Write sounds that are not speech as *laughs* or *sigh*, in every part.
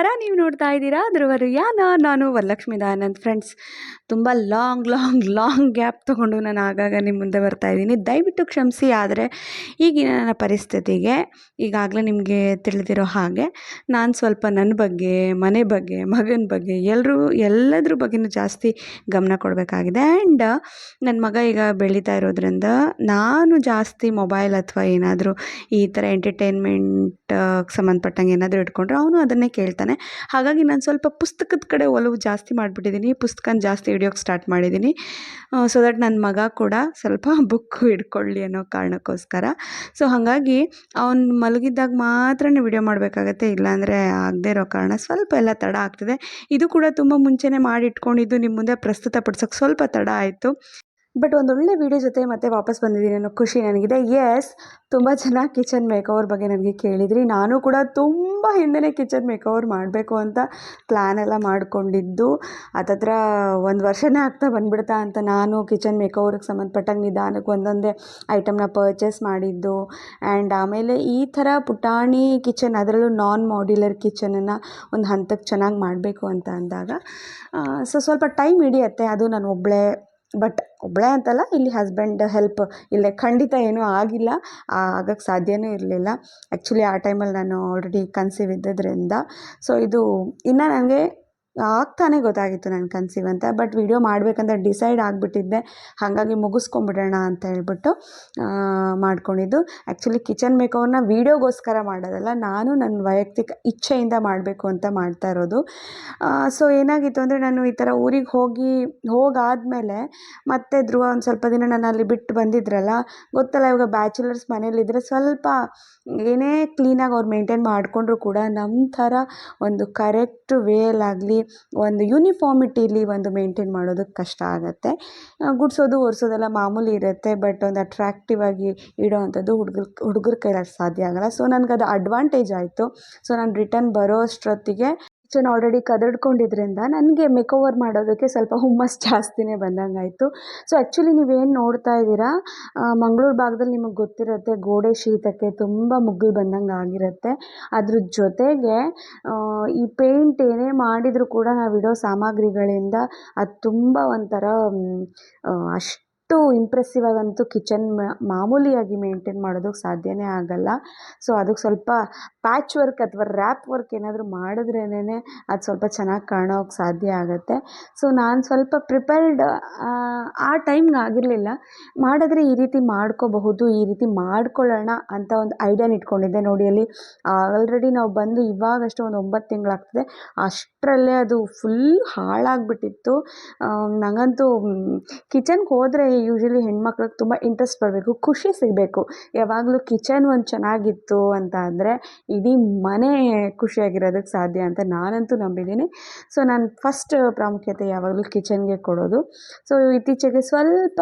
ನಮಸ್ಕಾರ ನೀವು ನೋಡ್ತಾ ಇದ್ದೀರಾ ಧ್ರುವರಿಯಾನ ನಾನು ವರಲಕ್ಷ್ಮಿ ದಯಾನಂದ್ ಫ್ರೆಂಡ್ಸ್ ತುಂಬ ಲಾಂಗ್ ಲಾಂಗ್ ಲಾಂಗ್ ಗ್ಯಾಪ್ ತೊಗೊಂಡು ನಾನು ಆಗಾಗ ನಿಮ್ಮ ಮುಂದೆ ಬರ್ತಾ ಇದ್ದೀನಿ. ದಯವಿಟ್ಟು ಕ್ಷಮಿಸಿ, ಆದರೆ ಈಗಿನ ನನ್ನ ಪರಿಸ್ಥಿತಿಗೆ ಈಗಾಗಲೇ ನಿಮಗೆ ತಿಳಿದಿರೋ ಹಾಗೆ ನಾನು ಸ್ವಲ್ಪ ನನ್ನ ಬಗ್ಗೆ, ಮನೆ ಬಗ್ಗೆ, ಮಗನ ಬಗ್ಗೆ ಎಲ್ಲರೂ ಎಲ್ಲದ್ರ ಬಗ್ಗೆನೂ ಜಾಸ್ತಿ ಗಮನ ಕೊಡಬೇಕಾಗಿದೆ. ಆ್ಯಂಡ್ ನನ್ನ ಮಗ ಈಗ ಬೆಳೀತಾ ಇರೋದ್ರಿಂದ ನಾನು ಜಾಸ್ತಿ ಮೊಬೈಲ್ ಅಥವಾ ಏನಾದರೂ ಈ ಥರ ಎಂಟರ್ಟೈನ್ಮೆಂಟ್ ಸಂಬಂಧಪಟ್ಟಂಗೆ ಏನಾದರೂ ಇಟ್ಕೊಂಡ್ರೆ ಅವನು ಅದನ್ನೇ ಕೇಳ್ತಾನೆ. ಹಾಗಾಗಿ ನಾನು ಸ್ವಲ್ಪ ಪುಸ್ತಕದ ಕಡೆ ಒಲವು ಜಾಸ್ತಿ ಮಾಡಿಬಿಟ್ಟಿದ್ದೀನಿ. ಪುಸ್ತಕನ ಜಾಸ್ತಿ ಹಿಡಿಯೋಕ್ಕೆ ಸ್ಟಾರ್ಟ್ ಮಾಡಿದ್ದೀನಿ. ಸೊ ದಟ್ ನನ್ನ ಮಗ ಕೂಡ ಸ್ವಲ್ಪ *laughs* ಬುಕ್ ಹಿಡ್ಕೊಳ್ಳಿ ಅನ್ನೋ ಕಾರಣಕ್ಕೋಸ್ಕರ. ಸೊ ಹಾಗಾಗಿ ಅವ್ನು ಮಲಗಿದ್ದಾಗ ಮಾತ್ರ ವಿಡಿಯೋ ಮಾಡಬೇಕಾಗತ್ತೆ, ಇಲ್ಲಾಂದರೆ ಆಗದೇ ಇರೋ ಕಾರಣ ಸ್ವಲ್ಪ ಎಲ್ಲ ತಡ ಆಗ್ತಿದೆ. ಇದು ಕೂಡ ತುಂಬ ಮುಂಚೆನೇ ಮಾಡಿ ಇಟ್ಕೊಂಡಿದ್ದು ನಿಮ್ಮ ಮುಂದೆ ಪ್ರಸ್ತುತಪಡ್ಸೋಕ್ಕೆ ಸ್ವಲ್ಪ ತಡ ಆಯಿತು. ಬಟ್ ಒಂದೊಳ್ಳೆ ವೀಡಿಯೋ ಜೊತೆ ಮತ್ತೆ ವಾಪಸ್ ಬಂದಿದ್ದೀನಿ ಅನ್ನೋ ಖುಷಿ ನನಗಿದೆ. ಎಸ್ ತುಂಬ ಜನ ಕಿಚನ್ ಮೇಕವರ್ ಬಗ್ಗೆ ನನಗೆ ಕೇಳಿದ್ರಿ. ನಾನು ಕೂಡ ತುಂಬ ಹಿಂದೆನೇ ಕಿಚನ್ ಮೇಕವರ್ ಮಾಡಬೇಕು ಅಂತ ಪ್ಲ್ಯಾನ್ ಎಲ್ಲ ಮಾಡಿಕೊಂಡಿದ್ದು. ಅದತ್ರ ಒಂದು ವರ್ಷನೇ ಆಗ್ತಾ ಬಂದ್ಬಿಡ್ತಾ ಅಂತ ನಾನು ಕಿಚನ್ ಮೇಕವರ್ಗೆ ಸಂಬಂಧಪಟ್ಟಂಗೆ ನಿಧಾನಕ್ಕೆ ಒಂದೊಂದೇ ಐಟಮ್ನ ಪರ್ಚೇಸ್ ಮಾಡಿದ್ದು. ಆ್ಯಂಡ್ ಆಮೇಲೆ ಈ ಥರ ಪುಟಾಣಿ ಕಿಚನ್ ಅದರಲ್ಲೂ ನಾನ್ ಮಾಡ್ಯುಲರ್ ಕಿಚನನ್ನು ಒಂದು ಹಂತಕ್ಕೆ ಚೆನ್ನಾಗಿ ಮಾಡಬೇಕು ಅಂತ ಅಂದಾಗ ಸೊ ಸ್ವಲ್ಪ ಟೈಮ್ ಹಿಡಿಯತ್ತೆ. ಅದು ನಾನು ಒಬ್ಬಳೇ ಬಟ್ ಒಬ್ಬಳೇ ಅಂತಲ್ಲ, ಇಲ್ಲಿ ಹಸ್ಬೆಂಡ್ ಹೆಲ್ಪ್ ಇಲ್ಲೇ ಖಂಡಿತ ಏನೂ ಆಗಿಲ್ಲ. ಆಗಕ್ಕೆ ಸಾಧ್ಯವೂ ಇರಲಿಲ್ಲ. ಆ್ಯಕ್ಚುಲಿ ಆ ಟೈಮಲ್ಲಿ ನಾನು ಆಲ್ರೆಡಿ ಕನ್ಸೀವ್ ಇದ್ದಿದ್ದರಿಂದ ಸೊ ಇದು, ಇನ್ನೂ ನನಗೆ ಆಗ್ತಾನೆ ಗೊತ್ತಾಗಿತ್ತು ನನ್ನ ಕನ್ಸೀವ್ ಅಂತ. ಬಟ್ ವಿಡಿಯೋ ಮಾಡಬೇಕಂತ ಡಿಸೈಡ್ ಆಗಿಬಿಟ್ಟಿದ್ದೆ. ಹಾಗಾಗಿ ಮುಗಿಸ್ಕೊಂಬಿಡೋಣ ಅಂತ ಹೇಳ್ಬಿಟ್ಟು ಮಾಡ್ಕೊಂಡಿದ್ದು. ಆ್ಯಕ್ಚುಲಿ ಕಿಚನ್ ಮೇಕವರ್ನ ವೀಡಿಯೋಗೋಸ್ಕರ ಮಾಡೋದಲ್ಲ, ನಾನು ನನ್ನ ವೈಯಕ್ತಿಕ ಇಚ್ಛೆಯಿಂದ ಮಾಡಬೇಕು ಅಂತ ಮಾಡ್ತಾ ಇರೋದು. ಸೊ ಏನಾಗಿತ್ತು ಅಂದರೆ ನಾನು ಈ ಥರ ಊರಿಗೆ ಹೋಗಿ, ಹೋಗಾದಮೇಲೆ ಮತ್ತೆ ಧ್ರುವ ಒಂದು ಸ್ವಲ್ಪ ದಿನ ನಾನು ಅಲ್ಲಿ ಬಿಟ್ಟು ಬಂದಿದ್ರಲ್ಲ, ಗೊತ್ತಲ್ಲ ಇವಾಗ ಬ್ಯಾಚುಲರ್ಸ್ ಮನೇಲಿದ್ದರೆ ಸ್ವಲ್ಪ ಏನೇ ಕ್ಲೀನಾಗಿ ಅವ್ರು ಮೇಂಟೈನ್ ಮಾಡಿಕೊಂಡ್ರು ಕೂಡ ನಮ್ಮ ಥರ ಒಂದು ಕರೆಕ್ಟ್ ವೇಲಾಗಲಿ ಒಂದು ಯೂನಿಫಾರ್ಮಿಟಿಲಿ ಒಂದು ಮೇಂಟೈನ್ ಮಾಡೋದಕ್ಕೆ ಕಷ್ಟ ಆಗುತ್ತೆ. ಗುಡಿಸೋದು, ಒರೆಸೋದೆಲ್ಲ ಮಾಮೂಲಿ ಇರುತ್ತೆ ಬಟ್ ಒಂದು ಅಟ್ರಾಕ್ಟಿವ್ ಆಗಿ ಇಡೋ ಅಂಥದ್ದು ಹುಡುಗರ ಹುಡುಗರ ಕೈಲಿ ಸಾಧ್ಯ ಆಗೋಲ್ಲ. ಸೊ ನನಗದು ಅಡ್ವಾಂಟೇಜ್ ಆಯಿತು. ಸೊ ನಾನು ರಿಟರ್ನ್ ಬರೋ ಅಷ್ಟೊತ್ತಿಗೆ ಕಿಚನ್ ಆಲ್ರೆಡಿ ಕದಡ್ಕೊಂಡಿದ್ರಿಂದ ನನಗೆ ಮೇಕೋವರ್ ಮಾಡೋದಕ್ಕೆ ಸ್ವಲ್ಪ ಹುಮ್ಮಸ್ ಜಾಸ್ತಿನೇ ಬಂದಂಗಾಯಿತು. ಸೊ ಆ್ಯಕ್ಚುಲಿ ನೀವೇನು ನೋಡ್ತಾ ಇದ್ದೀರಾ ಮಂಗಳೂರು ಭಾಗದಲ್ಲಿ ನಿಮಗೆ ಗೊತ್ತಿರುತ್ತೆ, ಗೋಡೆ ಶೀತಕ್ಕೆ ತುಂಬ ಮುಗ್ಗಲು ಬಂದಂಗೆ ಆಗಿರುತ್ತೆ ಅದ್ರ ಜೊತೆಗೆ ಈ ಪೇಂಟ್ ಏನೇ ಮಾಡಿದರೂ ಕೂಡ ನಾವು ಇಡೋ ಸಾಮಗ್ರಿಗಳಿಂದ ಅದು ತುಂಬ ಒಂಥರ ಅಷ್ಟು ಇಂಪ್ರೆಸ್ಸಿವ್ ಆಗಂತೂ ಕಿಚನ್ ಮಾಮೂಲಿಯಾಗಿ ಮೇಂಟೈನ್ ಮಾಡೋದಕ್ಕೆ ಸಾಧ್ಯನೇ ಆಗಲ್ಲ. ಸೊ ಅದಕ್ಕೆ ಸ್ವಲ್ಪ ಪ್ಯಾಚ್ ವರ್ಕ್ ಅಥವಾ ರ್ಯಾಪ್ ವರ್ಕ್ ಏನಾದರೂ ಮಾಡಿದ್ರೇನೆ ಅದು ಸ್ವಲ್ಪ ಚೆನ್ನಾಗಿ ಕಾಣೋಕ್ಕೆ ಸಾಧ್ಯ ಆಗುತ್ತೆ. ಸೊ ನಾನು ಸ್ವಲ್ಪ ಪ್ರಿಪೇರ್ಡ್ ಆ ಟೈಮ್ಗೆ ಆಗಿರಲಿಲ್ಲ. ಮಾಡಿದ್ರೆ ಈ ರೀತಿ ಮಾಡ್ಕೋಬಹುದು, ಈ ರೀತಿ ಮಾಡ್ಕೊಳ್ಳೋಣ ಅಂತ ಒಂದು ಐಡಿಯಾನ ಇಟ್ಕೊಂಡಿದ್ದೆ. ನೋಡಿ, ಅಲ್ಲಿ ಆಲ್ರೆಡಿ ನಾವು ಬಂದು ಇವಾಗಷ್ಟು ಒಂದು ಒಂಬತ್ತು ತಿಂಗಳಾಗ್ತದೆ. ಅಷ್ಟರಲ್ಲೇ ಅದು ಫುಲ್ ಹಾಳಾಗಿಬಿಟ್ಟಿತ್ತು. ನನಗಂತೂ ಕಿಚನ್ಗೆ ಹೋದರೆ ಯೂಶ್ವಲಿ ಹೆಣ್ಮಕ್ಳಿಗೆ ತುಂಬ ಇಂಟ್ರೆಸ್ಟ್ ಬರಬೇಕು, ಖುಷಿ ಸಿಗಬೇಕು. ಯಾವಾಗಲೂ ಕಿಚನ್ ಒಂದು ಚೆನ್ನಾಗಿತ್ತು ಅಂತ ಅಂದರೆ ಇಡೀ ಮನೆ ಖುಷಿಯಾಗಿರೋದಕ್ಕೆ ಸಾಧ್ಯ ಅಂತ ನಾನಂತೂ ನಂಬಿದ್ದೀನಿ. ಸೊ ನಾನು ಫಸ್ಟ್ ಪ್ರಾಮುಖ್ಯತೆ ಯಾವಾಗಲೂ ಕಿಚನ್ಗೆ ಕೊಡೋದು. ಸೊ ಇತ್ತೀಚೆಗೆ ಸ್ವಲ್ಪ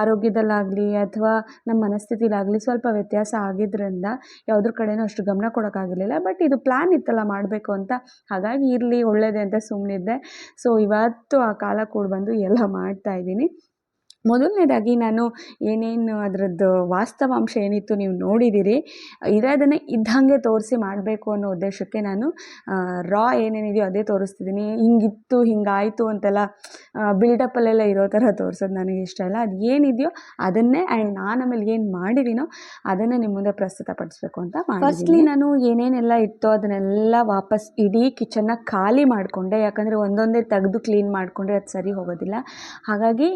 ಆರೋಗ್ಯದಲ್ಲಾಗಲಿ ಅಥವಾ ನಮ್ಮ ಮನಸ್ಥಿತಿಲಾಗಲಿ ಸ್ವಲ್ಪ ವ್ಯತ್ಯಾಸ ಆಗಿದ್ದರಿಂದ ಯಾವುದ್ರ ಕಡೆನೂ ಅಷ್ಟು ಗಮನ ಕೊಡೋಕ್ಕಾಗಲಿಲ್ಲ. ಬಟ್ ಇದು ಪ್ಲ್ಯಾನ್ ಇತ್ತಲ್ಲ ಮಾಡಬೇಕು ಅಂತ. ಹಾಗಾಗಿ ಇರಲಿ ಒಳ್ಳೆಯದೇ ಅಂತ ಸುಮ್ಮನಿದ್ದೆ ಸೊ ಇವತ್ತು ಆ ಕಾಲ ಕೂಡ ಬಂದು ಎಲ್ಲ ಮಾಡ್ತಾಯಿದ್ದೀನಿ ಮೊದಲನೇದಾಗಿ ನಾನು ಏನೇನು ಅದರದ್ದು ವಾಸ್ತವಾಂಶ ಏನಿತ್ತು ನೀವು ನೋಡಿದ್ದೀರಿ ಇರೋದನ್ನೇ ಇದ್ದಂಗೆ ತೋರಿಸಿ ಮಾಡಬೇಕು ಅನ್ನೋ ಉದ್ದೇಶಕ್ಕೆ ನಾನು ರಾ ಏನೇನಿದೆಯೋ ಅದೇ ತೋರಿಸ್ತಿದ್ದೀನಿ. ಹಿಂಗಿತ್ತು, ಹಿಂಗಾಯಿತು ಅಂತೆಲ್ಲ ಬಿಲ್ಡಪ್ಪಲ್ಲೆಲ್ಲ ಇರೋ ಥರ ತೋರಿಸೋದು ನನಗೆ ಇಷ್ಟ ಇಲ್ಲ. ಅದು ಏನಿದೆಯೋ ಅದನ್ನೇ ಆ್ಯಂಡ್ ನಾನು ಆಮೇಲೆ ಏನು ಮಾಡಿದ್ದೀನೋ ಅದನ್ನು ನಿಮ್ಮ ಮುಂದೆ ಪ್ರಸ್ತುತಪಡಿಸ್ಬೇಕು ಅಂತ ಫಸ್ಟ್ಲಿ ನಾನು ಏನೇನೆಲ್ಲ ಇತ್ತೋ ಅದನ್ನೆಲ್ಲ ವಾಪಸ್ ಇಡೀ ಕಿಚನ್ನ ಖಾಲಿ ಮಾಡಿಕೊಂಡೆ. ಯಾಕಂದರೆ ಒಂದೊಂದೇ ತೆಗೆದು ಕ್ಲೀನ್ ಮಾಡಿಕೊಂಡ್ರೆ ಅದು ಸರಿ ಹೋಗೋದಿಲ್ಲ. ಹಾಗಾಗಿ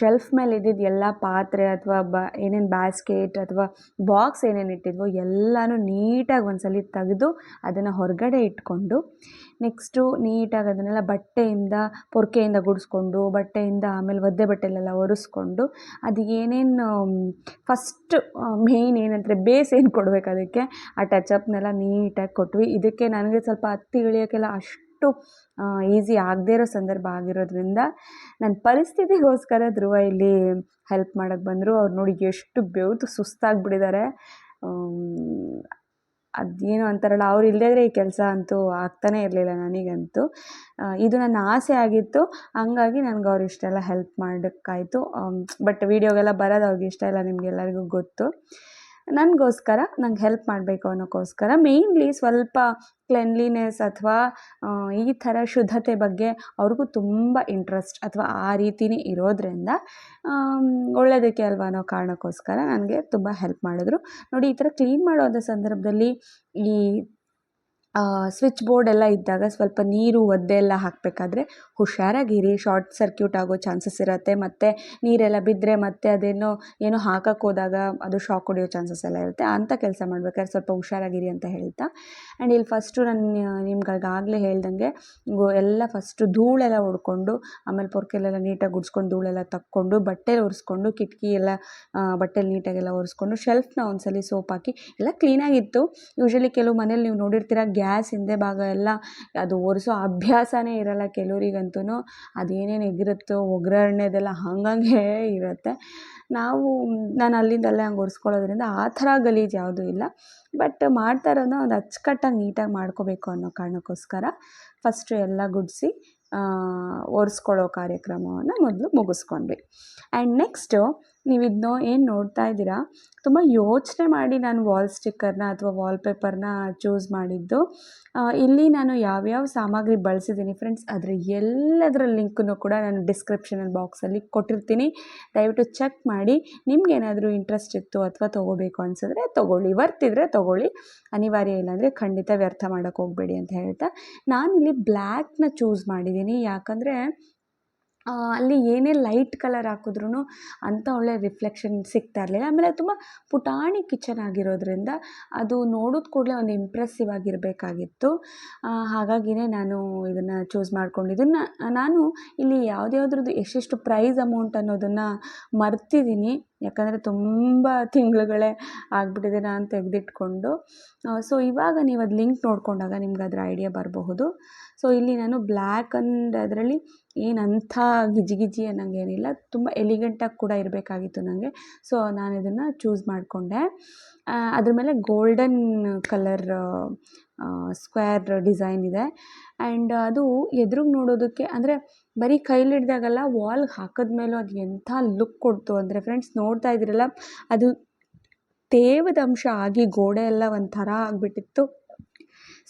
ಶೆಲ್ಫ್ ಮೇಲೆ ಇದ್ದಿದ್ದು ಎಲ್ಲ ಪಾತ್ರೆ ಅಥವಾ ಬ, ಏನೇನು ಬ್ಯಾಸ್ಕೆಟ್ ಅಥವಾ ಬಾಕ್ಸ್ ಏನೇನು ಇಟ್ಟಿದ್ವೋ ಎಲ್ಲನೂ ನೀಟಾಗಿ ಒಂದ್ಸಲ ತೆಗೆದು ಅದನ್ನು ಹೊರಗಡೆ ಇಟ್ಕೊಂಡು ನೆಕ್ಸ್ಟು ನೀಟಾಗಿ ಅದನ್ನೆಲ್ಲ ಬಟ್ಟೆಯಿಂದ, ಪೊರ್ಕೆಯಿಂದ ಗುಡಿಸ್ಕೊಂಡು, ಬಟ್ಟೆಯಿಂದ ಆಮೇಲೆ ಒದ್ದೆ ಬಟ್ಟೆಲೆಲ್ಲ ಒರೆಸ್ಕೊಂಡು ಅದು ಏನೇನು ಫಸ್ಟ್ ಮೇಯ್ನ್ ಏನಂದರೆ ಬೇಸ್ ಏನು ಕೊಡಬೇಕು ಅದಕ್ಕೆ, ಆ ಟಚ್ ಅಪ್ನೆಲ್ಲ ನೀಟಾಗಿ ಕೊಟ್ವಿ. ಇದಕ್ಕೆ ನನಗೆ ಸ್ವಲ್ಪ ಹತ್ತಿ ಇಳಿಯೋಕ್ಕೆಲ್ಲ ಅಷ್ಟು ಈಸಿ ಆಗದೇ ಇರೋ ಸಂದರ್ಭ ಆಗಿರೋದ್ರಿಂದ ನನ್ನ ಪರಿಸ್ಥಿತಿಗೋಸ್ಕರ ಧ್ರುವ ಇಲ್ಲಿ ಹೆಲ್ಪ್ ಮಾಡೋಕ್ಕೆ ಬಂದರು. ಅವ್ರು ನೋಡಿ ಎಷ್ಟು ಬೆವ್ತು ಸುಸ್ತಾಗಿಬಿಟ್ಟಿದ್ದಾರೆ ಅದೇನು ಅಂತಾರಲ್ಲ, ಅವ್ರು ಇಲ್ಲದೇ ಈ ಕೆಲಸ ಅಂತೂ ಆಗ್ತಾನೇ ಇರಲಿಲ್ಲ ನನಗಂತೂ. ಇದು ನನ್ನ ಆಸೆ ಆಗಿತ್ತು. ಹಂಗಾಗಿ ನನಗೆ ಅವ್ರು ಇಷ್ಟೆಲ್ಲ ಹೆಲ್ಪ್ ಮಾಡೋಕ್ಕಾಯಿತು ಬಟ್ ವೀಡಿಯೋಗೆಲ್ಲ ಬರೋದು ಅವ್ರಿಗೆ ಇಷ್ಟ ಇಲ್ಲ ನಿಮಗೆಲ್ಲರಿಗೂ ಗೊತ್ತು. ನನಗೋಸ್ಕರ, ನಂಗೆ ಹೆಲ್ಪ್ ಮಾಡಬೇಕು ಅನ್ನೋಕ್ಕೋಸ್ಕರ ಮೇಯ್ನ್ಲಿ ಸ್ವಲ್ಪ ಕ್ಲೆನ್ಲಿನೆಸ್ ಅಥವಾ ಈ ಥರ ಶುದ್ಧತೆ ಬಗ್ಗೆ ಅವ್ರಿಗೂ ತುಂಬ ಇಂಟ್ರೆಸ್ಟ್ ಅಥವಾ ಆ ರೀತಿನೇ ಇರೋದರಿಂದ ಒಳ್ಳೆಯದಕ್ಕೆ ಅಲ್ವಾ ಅನ್ನೋ ಕಾರಣಕ್ಕೋಸ್ಕರ ನನಗೆ ತುಂಬ ಹೆಲ್ಪ್ ಮಾಡಿದ್ರು. ನೋಡಿ, ಈ ಥರ ಕ್ಲೀನ್ ಮಾಡುವಂಥ ಸಂದರ್ಭದಲ್ಲಿ ಈ ಸ್ವಿಚ್ ಬೋರ್ಡ್ ಎಲ್ಲ ಇದ್ದಾಗ ಸ್ವಲ್ಪ ನೀರು ಒದ್ದೆ ಎಲ್ಲ ಹಾಕಬೇಕಾದ್ರೆ ಹುಷಾರಾಗಿರಿ. ಶಾರ್ಟ್ ಸರ್ಕ್ಯೂಟ್ ಆಗೋ ಚಾನ್ಸಸ್ ಇರುತ್ತೆ. ಮತ್ತು ನೀರೆಲ್ಲ ಬಿದ್ದರೆ ಮತ್ತೆ ಅದೇನೋ, ಏನೋ ಹಾಕಕ್ಕೆ ಹೋದಾಗ ಅದು ಶಾಕ್ ಹೊಡೆಯೋ ಚಾನ್ಸಸ್ ಎಲ್ಲ ಇರುತ್ತೆ. ಅಂಥ ಕೆಲಸ ಮಾಡ್ಬೇಕಾದ್ರೆ ಸ್ವಲ್ಪ ಹುಷಾರಾಗಿರಿ ಅಂತ ಹೇಳ್ತಾ. ಆ್ಯಂಡ್ ಇಲ್ಲಿ ಫಸ್ಟು ನಾನು ನಿಮ್ಗಾಗಲೇ ಹೇಳ್ದಂಗೆ ಎಲ್ಲ ಫಸ್ಟು ಧೂಳೆಲ್ಲ ಹೊಡ್ಕೊಂಡು ಆಮೇಲೆ ಪೊರ್ಕೆಲೆಲ್ಲ ನೀಟಾಗಿ ಗುಡಿಸ್ಕೊಂಡು ಧೂಳೆಲ್ಲ ತಕ್ಕೊಂಡು, ಬಟ್ಟೆಲಿ ಒರೆಸ್ಕೊಂಡು, ಕಿಟಕಿ ಎಲ್ಲ ಬಟ್ಟೆಲಿ ನೀಟಾಗೆಲ್ಲ ಒರೆಸ್ಕೊಂಡು ಶೆಲ್ಫ್ನ ಒಂದ್ಸಲಿ ಸೋಪ್ ಹಾಕಿ, ಎಲ್ಲ ಕ್ಲೀನಾಗಿತ್ತು ಯೂಶ್ವಲಿ ಕೆಲವು ಮನೇಲಿ ನೀವು ನೋಡಿರ್ತೀರ ಗ್ಯಾಸ್ ಹಿಂದೆ ಭಾಗ ಎಲ್ಲ ಅದು ಒರೆಸೋ ಅಭ್ಯಾಸನೇ ಇರಲ್ಲ ಕೆಲವರಿಗಂತೂ ಅದೇನೇನು ಎಗಿರುತ್ತೋ ಒಗ್ಗರಣೆದೆಲ್ಲ ಹಂಗಂಗೆ ಇರುತ್ತೆ. ನಾವು ನಾನು ಅಲ್ಲಿಂದಲ್ಲೇ ಹಂಗೆ ಒರೆಸ್ಕೊಳ್ಳೋದ್ರಿಂದ ಆ ಥರ ಗಲೀಜು ಯಾವುದೂ ಇಲ್ಲ. ಬಟ್ ಮಾಡ್ತಾ ಇರೋದನ್ನ ಒಂದು ಅಚ್ಚುಕಟ್ಟಾಗಿ ನೀಟಾಗಿ ಮಾಡ್ಕೋಬೇಕು ಅನ್ನೋ ಕಾರಣಕ್ಕೋಸ್ಕರ ಫಸ್ಟು ಎಲ್ಲ ಗುಡಿಸಿ ಒರೆಸ್ಕೊಳ್ಳೋ ಕಾರ್ಯಕ್ರಮವನ್ನು ಮೊದಲು ಮುಗಿಸ್ಕೊಂಡ್ವಿ. ಆ್ಯಂಡ್ ನೆಕ್ಸ್ಟು ನೀವು ಇದನ್ನೋ ಏನು ನೋಡ್ತಾ ಇದ್ದೀರಾ? ತುಂಬ ಯೋಚನೆ ಮಾಡಿ ನಾನು ವಾಲ್ ಸ್ಟಿಕ್ಕರ್ನ ಅಥವಾ ವಾಲ್ಪೇಪರ್ನ ಚೂಸ್ ಮಾಡಿದ್ದು. ಇಲ್ಲಿ ನಾನು ಯಾವ್ಯಾವ ಸಾಮಗ್ರಿ ಬಳಸಿದ್ದೀನಿ ಫ್ರೆಂಡ್ಸ್ ಅದರ ಎಲ್ಲದರ ಲಿಂಕನ್ನು ಕೂಡ ನಾನು ಡಿಸ್ಕ್ರಿಪ್ಷನಲ್ ಬಾಕ್ಸಲ್ಲಿ ಕೊಟ್ಟಿರ್ತೀನಿ. ದಯವಿಟ್ಟು ಚೆಕ್ ಮಾಡಿ. ನಿಮ್ಗೇನಾದರೂ ಇಂಟ್ರೆಸ್ಟ್ ಇತ್ತು ಅಥವಾ ತೊಗೋಬೇಕು ಅನಿಸಿದ್ರೆ ತೊಗೊಳ್ಳಿ. ವರ್ತಿದ್ರೆ ತೊಗೊಳ್ಳಿ. ಅನಿವಾರ್ಯ ಇಲ್ಲಾಂದರೆ ಖಂಡಿತ ವ್ಯರ್ಥ ಮಾಡೋಕ್ಕೆ ಹೋಗಬೇಡಿ ಅಂತ ಹೇಳ್ತಾ. ನಾನಿಲ್ಲಿ ಬ್ಲ್ಯಾಕ್ನ ಚೂಸ್ ಮಾಡಿದ್ದೀನಿ. ಯಾಕಂದರೆ ಅಲ್ಲಿ ಏನೇ ಲೈಟ್ ಕಲರ್ ಹಾಕಿದ್ರೂ ಅಂಥ ಒಳ್ಳೆ ರಿಫ್ಲೆಕ್ಷನ್ ಸಿಗ್ತಾ ಇರಲಿಲ್ಲ. ಆಮೇಲೆ ತುಂಬ ಪುಟಾಣಿ ಕಿಚನ್ ಆಗಿರೋದ್ರಿಂದ ಅದು ನೋಡಿದ ಕೂಡಲೇ ಒಂದು ಇಂಪ್ರೆಸಿವ್ ಆಗಿರಬೇಕಾಗಿತ್ತು. ಹಾಗಾಗಿನೇ ನಾನು ಇದನ್ನು ಚೂಸ್ ಮಾಡ್ಕೊಂಡಿದ್ದನ್ನು ನಾನು ಇಲ್ಲಿ ಯಾವುದ್ಯಾವ್ದ್ರದ್ದು ಎಷ್ಟೆಷ್ಟು ಪ್ರೈಸ್ ಅಮೌಂಟ್ ಅನ್ನೋದನ್ನು ಮರ್ತಿದ್ದೀನಿ. ಯಾಕಂದರೆ ತುಂಬ ತಿಂಗಳುಗಳೇ ಆಗಿಬಿಟ್ಟಿದೆ ನಾನು ತೆಗೆದಿಟ್ಕೊಂಡು. ಸೊ ಇವಾಗ ನೀವು ಅದು ಲಿಂಕ್ ನೋಡಿಕೊಂಡಾಗ ನಿಮ್ಗೆ ಅದರ ಐಡಿಯಾ ಬರಬಹುದು. ಸೊ ಇಲ್ಲಿ ನಾನು ಬ್ಲ್ಯಾಕ್ ಅಂಡ್ ಅದರಲ್ಲಿ ಏನು ಗಿಜಿ ಗಿಜಿ ಅನ್ನೋಂಗೇನಿಲ್ಲ, ತುಂಬ ಎಲಿಗೆಂಟಾಗಿ ಕೂಡ ಇರಬೇಕಾಗಿತ್ತು ನನಗೆ ಸೊ ನಾನು ಇದನ್ನು ಚೂಸ್ ಮಾಡಿಕೊಂಡೆ. ಅದ್ರ ಮೇಲೆ ಗೋಲ್ಡನ್ ಕಲರ್ ಸ್ಕ್ವೇರ್ ಡಿಸೈನ್ ಇದೆ. ಆ್ಯಂಡ್ ಅದು ಎದುರಿಗೆ ನೋಡೋದಕ್ಕೆ, ಅಂದರೆ ಬರೀ ಕೈಲಿ ಹಿಡ್ದಾಗಲ್ಲ ವಾಲ್ಗೆ ಹಾಕಿದ್ಮೇಲೂ ಅದು ಎಂಥ ಲುಕ್ ಕೊಡ್ತು. ಅಂದರೆ ಫ್ರೆಂಡ್ಸ್ ನೋಡ್ತಾ ಇದ್ದೀರಲ್ಲ, ಅದು ತೇವದ ಅಂಶ ಆಗಿ ಗೋಡೆ ಎಲ್ಲ ಒಂಥರ ಆಗಿಬಿಟ್ಟಿತ್ತು.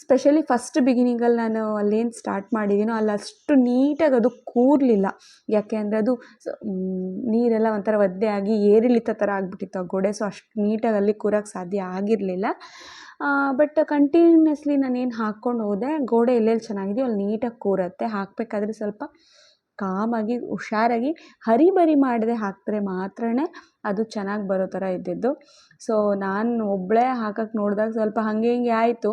ಸ್ಪೆಷಲಿ ಫಸ್ಟ್ ಬಿಗಿನಿಂಗಲ್ಲಿ ನಾನು ಅಲ್ಲೇನು ಸ್ಟಾರ್ಟ್ ಮಾಡಿದ್ದೀನೋ ಅಲ್ಲಿ ಅಷ್ಟು ನೀಟಾಗಿ ಅದು ಕೂರಲಿಲ್ಲ. ಯಾಕೆ ಅಂದರೆ ಅದು ನೀರೆಲ್ಲ ಒಂಥರ ಒದ್ದೆ ಆಗಿ ಏರಿಳಿತ ಥರ ಆಗಿಬಿಟ್ಟಿತ್ತು ಆ ಗೋಡೆ ಸೊ ಅಷ್ಟು ನೀಟಾಗಿ ಅಲ್ಲಿ ಕೂರಕ್ಕೆ ಸಾಧ್ಯ ಆಗಿರಲಿಲ್ಲ. ಬಟ್ ಕಂಟಿನ್ಯೂಸ್ಲಿ ನಾನೇನು ಹಾಕ್ಕೊಂಡು ಹೋದೆ, ಗೋಡೆ ಎಲ್ಲೆಲ್ಲಿ ಚೆನ್ನಾಗಿದೆಯೋ ಅಲ್ಲಿ ನೀಟಾಗಿ ಕೂರುತ್ತೆ. ಹಾಕಬೇಕಾದ್ರೆ ಸ್ವಲ್ಪ ಕಾಮಾಗಿ, ಹುಷಾರಾಗಿ ಹರಿಬರಿ ಮಾಡದೆ ಹಾಕಿದ್ರೆ ಮಾತ್ರ ಅದು ಚೆನ್ನಾಗಿ ಬರೋ ಥರ ಇದ್ದಿದ್ದು. ಸೊ ನಾನು ಒಬ್ಬಳೇ ಹಾಕಕ್ಕೆ ನೋಡಿದಾಗ ಸ್ವಲ್ಪ ಹಾಗೆ ಹಿಂಗೆ ಆಯಿತು.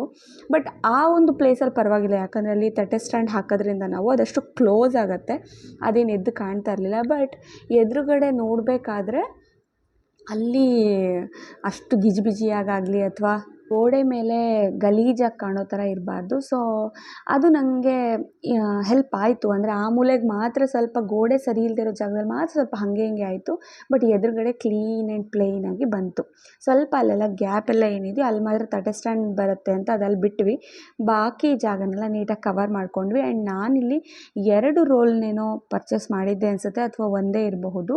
ಬಟ್ ಆ ಒಂದು ಪ್ಲೇಸಲ್ಲಿ ಪರವಾಗಿಲ್ಲ. ಯಾಕಂದರೆ ಅಲ್ಲಿ ತಟ್ಟೆ ಸ್ಟ್ಯಾಂಡ್ ಹಾಕೋದ್ರಿಂದ ನಾವು ಅದಷ್ಟು ಕ್ಲೋಸ್ ಆಗುತ್ತೆ. ಅದೇನು ಎದ್ದು ಕಾಣ್ತಾ ಇರಲಿಲ್ಲ. ಬಟ್ ಎದುರುಗಡೆ ನೋಡಬೇಕಾದ್ರೆ ಅಲ್ಲಿ ಅಷ್ಟು ಗಿಜಿಬಿಜಿಯಾಗಾಗಲಿ ಅಥವಾ ಗೋಡೆ ಮೇಲೆ ಗಲೀಜಾಗಿ ಕಾಣೋ ಥರ ಇರಬಾರ್ದು. ಸೊ ಅದು ನನಗೆ ಹೆಲ್ಪ್ ಆಯಿತು. ಅಂದರೆ ಆ ಮೂಲೆಗೆ ಮಾತ್ರ ಸ್ವಲ್ಪ ಗೋಡೆ ಸರಿ ಇಲ್ಲದೆ ಜಾಗದಲ್ಲಿ ಮಾತ್ರ ಸ್ವಲ್ಪ ಹಾಗೆ ಹಿಂಗೆ ಆಯಿತು. ಬಟ್ ಎದುರುಗಡೆ ಕ್ಲೀನ್ ಆ್ಯಂಡ್ ಪ್ಲೇನಾಗಿ ಬಂತು. ಸ್ವಲ್ಪ ಅಲ್ಲೆಲ್ಲ ಗ್ಯಾಪ್ ಎಲ್ಲ ಏನಿದೆಯೋ ಅಲ್ಲಿ ಮಾತ್ರ ತಟ್ಟೆ ಸ್ಟ್ಯಾಂಡ್ ಬರುತ್ತೆ ಅಂತ ಅದಲ್ಲಿ ಬಿಟ್ವಿ. ಬಾಕಿ ಜಾಗನೆಲ್ಲ ನೀಟಾಗಿ ಕವರ್ ಮಾಡ್ಕೊಂಡ್ವಿ. ಆ್ಯಂಡ್ ನಾನಿಲ್ಲಿ ಎರಡು ರೋಲ್ನೇನೋ ಪರ್ಚೇಸ್ ಮಾಡಿದ್ದೆ ಅನಿಸುತ್ತೆ, ಅಥವಾ ಒಂದೇ ಇರಬಹುದು.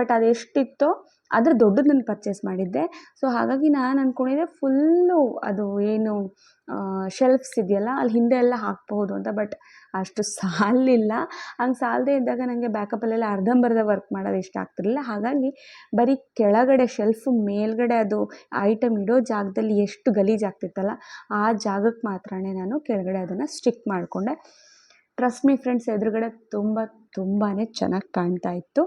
ಬಟ್ ಅದೆಷ್ಟಿತ್ತೋ ಅದ್ರ ದೊಡ್ಡದು ನಾನು ಪರ್ಚೇಸ್ ಮಾಡಿದ್ದೆ. ಸೊ ಹಾಗಾಗಿ ನಾನು ಅಂದ್ಕೊಂಡಿದ್ದೆ ಫುಲ್ಲು ಅದು ಏನು ಶೆಲ್ಫ್ಸ್ ಇದೆಯಲ್ಲ, ಅಲ್ಲಿ ಹಿಂದೆ ಎಲ್ಲ ಹಾಕ್ಬಹುದು ಅಂತ ಬಟ್ ಅಷ್ಟು ಸಾಲಲಿಲ್ಲ ಹಂಗೆ ಸಾಲದೇ ಇದ್ದಾಗ ನನಗೆ ಬ್ಯಾಕಪ್ಪಲ್ಲೆಲ್ಲ ಅರ್ಧಂಬರ್ಧ ವರ್ಕ್ ಮಾಡೋದು ಇಷ್ಟ ಆಗ್ತಿರಲಿಲ್ಲ. ಹಾಗಾಗಿ ಬರೀ ಕೆಳಗಡೆ ಶೆಲ್ಫು ಮೇಲ್ಗಡೆ ಅದು ಐಟಮ್ ಇಡೋ ಜಾಗದಲ್ಲಿ ಎಷ್ಟು ಗಲೀಜಾಗ್ತಿತ್ತಲ್ಲ ಆ ಜಾಗಕ್ಕೆ ಮಾತ್ರನೇ ನಾನು ಕೆಳಗಡೆ ಅದನ್ನು ಸ್ಟಿಕ್ ಮಾಡಿಕೊಂಡೆ. ಟ್ರಸ್ಟ್ ಮೀ ಫ್ರೆಂಡ್ಸ್ ಎದುರುಗಡೆ ತುಂಬ ತುಂಬಾ ಚೆನ್ನಾಗಿ ಕಾಣ್ತಾ ಇತ್ತು.